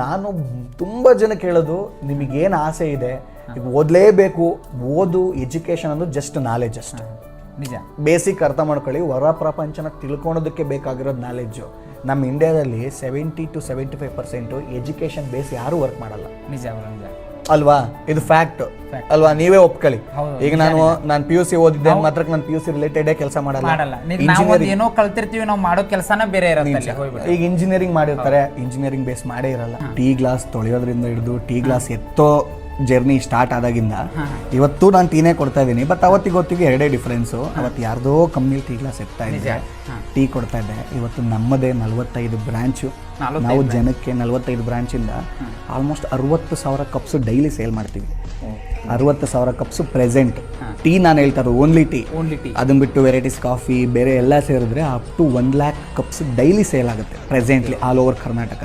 ನಾನು ತುಂಬ ಜನ ಕೇಳೋದು ನಿಮಗೇನು ಆಸೆ ಇದೆ ಈಗ ಓದಲೇಬೇಕು ಓದು ಎಜುಕೇಷನ್ ಅನ್ನೋದು ಜಸ್ಟ್ ನಾಲೆಜ್ ಅಷ್ಟೇ. ನಿಜ. ಬೇಸಿಕ್ ಅರ್ಥ ಮಾಡ್ಕೊಳ್ಳಿ ಹೊರ ಪ್ರಪಂಚನ ತಿಳ್ಕೊಳೋದಕ್ಕೆ ಬೇಕಾಗಿರೋದು ನಾಲೆಡ್ಜು ನಮ್ಮ ಇಂಡಿಯಾದಲ್ಲಿ seventy two seventy five percent education base ಯಾರೂ ವರ್ಕ್ ಮಾಡಲ್ಲ. ನಿಜ ನಿಜ. ಅಲ್ವಾ? ಇದು ಫ್ಯಾಕ್ಟ್ ಅಲ್ವಾ? ನೀವೇ ಒಪ್ಕೊಳ್ಳಿ. ಈಗ ನಾನು ನಾನು ಪಿ ಯು ಸಿ ಓದಿದ್ದೆ ಮಾತ್ರ ನಾನು ಪಿ ಯು ಸಿ ರಿಲೇಟೆಡ್ ಕೆಲಸ ಮಾಡಲ್ಲ. ಏನೋ ಕಲ್ತಿರ್ತೀವಿ ನಾವು ಮಾಡೋ ಕೆಲಸನ ಬೇರೆ ಇರುತ್ತೆ ಈಗ ಇಂಜಿನಿಯರಿಂಗ್ ಮಾಡಿರ್ತಾರೆ. ಇಂಜಿನಿಯರಿಂಗ್ ಬೇಸ್ ಮಾಡೇ ಇರಲ್ಲ. ಟೀ ಗ್ಲಾಸ್ ತೊಳೆಯೋದ್ರಿಂದ ಹಿಡಿದು ಟೀ ಗ್ಲಾಸ್ ಎತ್ತೋ ಜರ್ನಿ ಸ್ಟಾರ್ಟ್ ಆದಾಗಿಂದ ಇವತ್ತು ನಾನು ಟೀನೇ ಕೊಡ್ತಾ ಇದ್ದೀನಿ ಬಟ್ ಅವತ್ತಿಗೆ ಹೊತ್ತಿಗೆ ಎರಡೇ ಡಿಫ್ರೆನ್ಸು ಅವತ್ತು ಯಾರ್ದೋ ಕಮ್ಮಿ ಟೀ ಗ್ಲಾಸ್ ಎತ್ತಾ ಇದ್ದೆ ಟೀ ಕೊಡ್ತಾ ಇದ್ದೆ. ಇವತ್ತು ನಮ್ಮದೇ ನಲವತ್ತೈದು ಬ್ರಾಂಚು ನಾವು ಜನಕ್ಕೆ ನಲವತ್ತೈದು ಬ್ರಾಂಚಿಂದ ಆಲ್ಮೋಸ್ಟ್ ಅರವತ್ತು ಸಾವಿರ ಕಪ್ಸು ಡೈಲಿ ಸೇಲ್ ಮಾಡ್ತೀವಿ. ಅರವತ್ತು ಸಾವಿರ ಕಪ್ಸು ಪ್ರೆಸೆಂಟ್ ಟೀ ನಾನು ಹೇಳ್ತಾ ಇರೋದು ಓನ್ಲಿ ಟೀ ಓನ್ಲಿ ಟೀ ಅದನ್ನ ಬಿಟ್ಟು ವೆರೈಟೀಸ್ ಕಾಫಿ ಬೇರೆ ಎಲ್ಲ ಸೇರಿದ್ರೆ up to one lakh cups daily sale ಆಗುತ್ತೆ ಪ್ರೆಸೆಂಟ್ಲಿ ಆಲ್ ಓವರ್ ಕರ್ನಾಟಕ